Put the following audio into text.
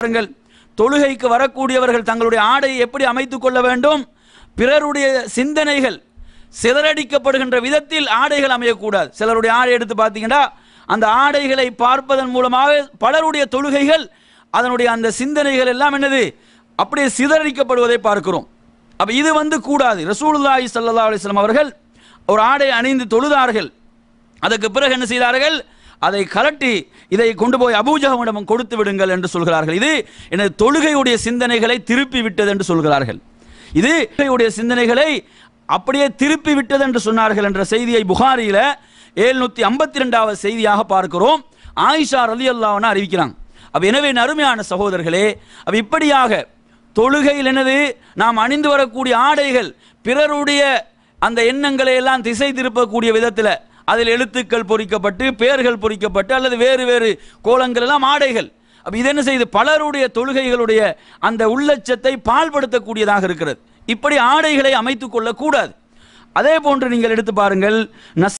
பாருங்கள் தொழுகைக்கு வரக்கூடியவர்கள் தங்களுடைய ஆடையை எப்படி அமைத்துக் கொள்ள வேண்டும்? பிறருடைய சிந்தனைகள் சிதறடிக்கப்படுகின்ற விதத்தில் ஆடைகள் அமையக்கூடாது. சிலருடைய ஆடை எடுத்து பார்த்தீங்கன்னா அந்த ஆடைகளை பார்ப்பதன் மூலமாக பலருடைய தொழுகைகள் அதனுடைய அந்த சிந்தனைகள் எல்லாம் என்னது? அப்படியே சிதறடிக்கப்படுவதை பார்க்கிறோம். அப்போ இது வந்து கூடாது. ரசூலுல்லாஹி சல்லா அலிஸ்லாம் அவர்கள் ஒரு ஆடை அணிந்து தொழுதார்கள். அதற்கு பிறகு என்ன செய்தார்கள்? அதை கலட்டி இதை கொண்டு போய் அபூஜகமிடம் கொடுத்து விடுங்கள் என்று சொல்கிறார்கள். இது எனது தொழுகையுடைய சிந்தனைகளை திருப்பி விட்டது என்று சொல்கிறார்கள். இது தொழுகையுடைய சிந்தனைகளை அப்படியே திருப்பி விட்டது என்று சொன்னார்கள் என்ற செய்தியை புகாரியில் எழுநூத்தி ஐம்பத்தி ரெண்டாவது செய்தியாக பார்க்கிறோம். ஆயிஷா ரலி அல்லாவன அறிவிக்கிறாங்க அப்போ எனவே அருமையான சகோதரர்களே அப்போ இப்படியாக தொழுகையில் என்னது? நாம் அணிந்து வரக்கூடிய ஆடைகள் பிறருடைய அந்த எண்ணங்களை எல்லாம் திசை திருப்பக்கூடிய விதத்தில் அதில் எழுத்துக்கள் பொறிக்கப்பட்டு பெயர்கள் பொறிக்கப்பட்டு அல்லது வேறு வேறு கோலங்கள் எல்லாம் ஆடைகள். அப்போ இது என்ன செய்து? பலருடைய தொழுகைகளுடைய அந்த உள்ளச்சத்தை பால்படுத்தக்கூடியதாக இருக்கிறது. இப்படி ஆடைகளை அமைத்துக் கொள்ளக்கூடாது. அதே போன்று நீங்கள் எடுத்து பாருங்கள் நஸ்